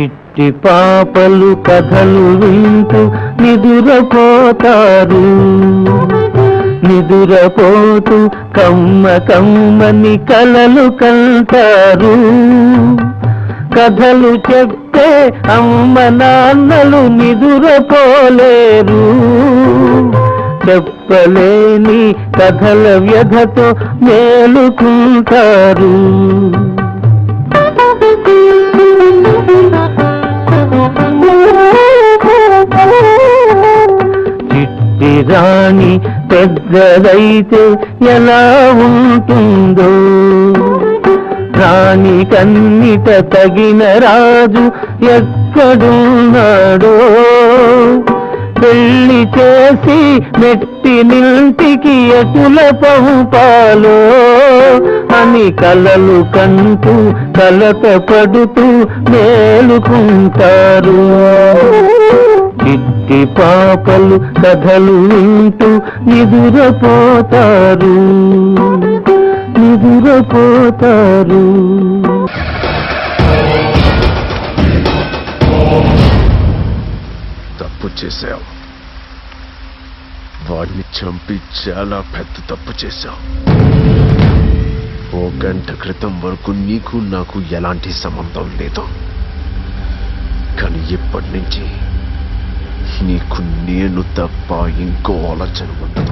చిట్టి పాపలు కథలు వింటూ నిదురపోతారు. నిదురపోతూ కమ్మ కమ్మని కలలు కంటారు. కథలు చెప్తే అమ్మ నాన్నలు నిదురపోలేరు. చెప్పలేని కథల వ్యధతో మేలుకుంటారు. రాణి పెద్దదైతే ఎలా ఉంటుందో? రాణి కన్నిట తగిన రాజు ఎక్కడున్నాడో? పెళ్ళి చేసి మెట్టి నింటికి ఎటుల పంపాలో అని కలలు కంటూ కలత పడుతూ మేలుకుంటారు. పాపలు కథలు వింటూ నిదురపోతారు. నిదురపోతారు. తప్పు చేశావు. వాడిని చంపి చాలా పెద్ద తప్పు చేశావు. ఓ గంట క్రితం వరకు నీకు నాకు ఎలాంటి సంబంధం లేదు. కానీ ఇప్పటి నుంచి నీకు నేను తప్ప ఇంకో ఆలోచన ఉండదు